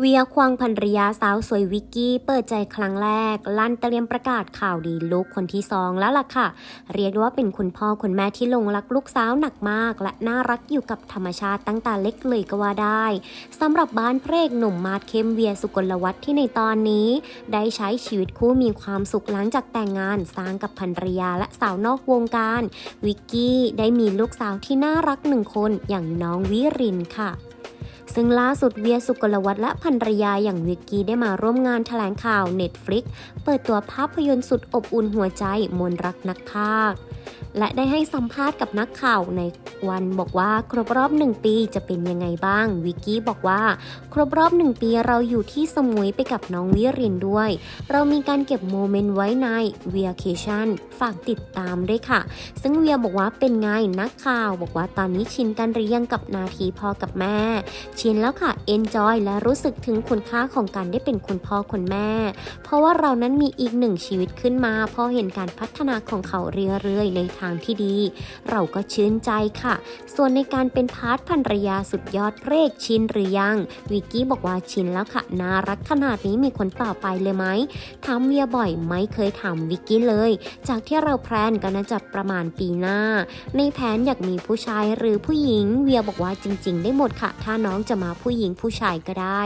เวียควงภรรยาสาวสวยวิกกี้เปิดใจครั้งแรก ลั่นเตรียมประกาศข่าวดีลูกคนที่สองแล้วล่ะค่ะ เรียกว่าเป็นคุณพ่อคุณแม่ที่ลงรักลูกสาวหนักมาก และน่ารักอยู่กับธรรมชาติตั้งแต่เล็กเลยก็ว่าได้สำหรับบ้านพรกหนุ่มมาดเข้มเวียสุกลวัฒน์ที่ในตอนนี้ ได้ใช้ชีวิตคู่มีความสุขหลังจากแต่งงานสร้างกับภรรยาและสาวนอกวงการ วิกกี้ได้มีลูกสาวที่น่ารักหนึ่งคนอย่างน้องวิรินค่ะ ซึ่งล่าสุดเวียสุกลวัฒน์และภรรยาอย่างวิกกี้ได้มาร่วมงานแถลงข่าว Netflix เปิดตัวภาพยนตร์สุดอบอุ่นหัวใจมนรักนักภาค และได้ให้สัมภาษณ์กับนักข่าวในวันบอกว่าครบรอบหนึ่งปีจะเป็นยังไงบ้าง วิกกี้บอกว่า ครบรอบหนึ่งปีเราอยู่ที่สมุยไปกับน้องวิรินด้วย เรามีการเก็บโมเมนต์ไว้ใน v ียเคชันฝากติดตามด้วยค่ะ ซึ่งเวียบอกว่าเป็นไงนักข่าว บอกว่าตอนนี้ชินกันหรือยังกับนาทีพ่อกับแม่ ชินแล้วค่ะ enjoy และรู้สึกถึงคุณค่าของการได้เป็นคุณพ่อคุณแม่ เพราะว่าเรานั้นมีอีกหนึ่งชีวิตขึ้นมาพอเห็นการพัฒนาของเขาเรื่อยๆในทางที่ดี เราก็ชื่นใจค่ะ ส่วนในการเป็นพาร์ทภรรยาสุดยอดเรกชินหรือยัง วิกกี้บอกว่าชินแล้วค่ะ น่ารักขนาดนี้มีคนต่อไปเลยไหมถามเวียบ่อยไม่เคยถามวิกกี้เลย จากที่เราแพลนกันน่าจะประมาณปีหน้า ในแผนอยากมีผู้ชายหรือผู้หญิง เวียบอกว่าจริง ๆ ได้หมดค่ะ ถ้าน้องจะมาผู้หญิงผู้ชายก็ได้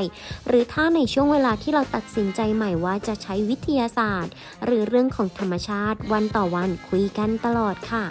หรือถ้าในช่วงเวลาที่เราตัดสินใจใหม่ว่าจะใช้วิทยาศาสตร์ หรือเรื่องของธรรมชาติวันต่อวันคุยกันตลอดลอดค่ะ